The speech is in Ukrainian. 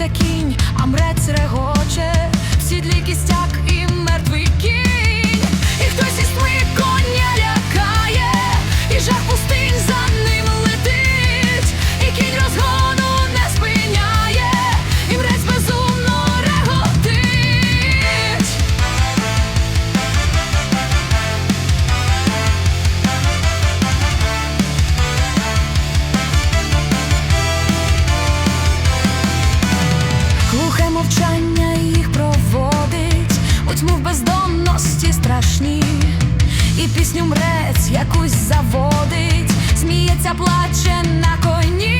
Несеться кінь, амрець регоче, сідлі кістя. мовчання їх проводить, у тьму в бездомності страшні, і пісню мрець якусь заводить, сміється, плаче на коні.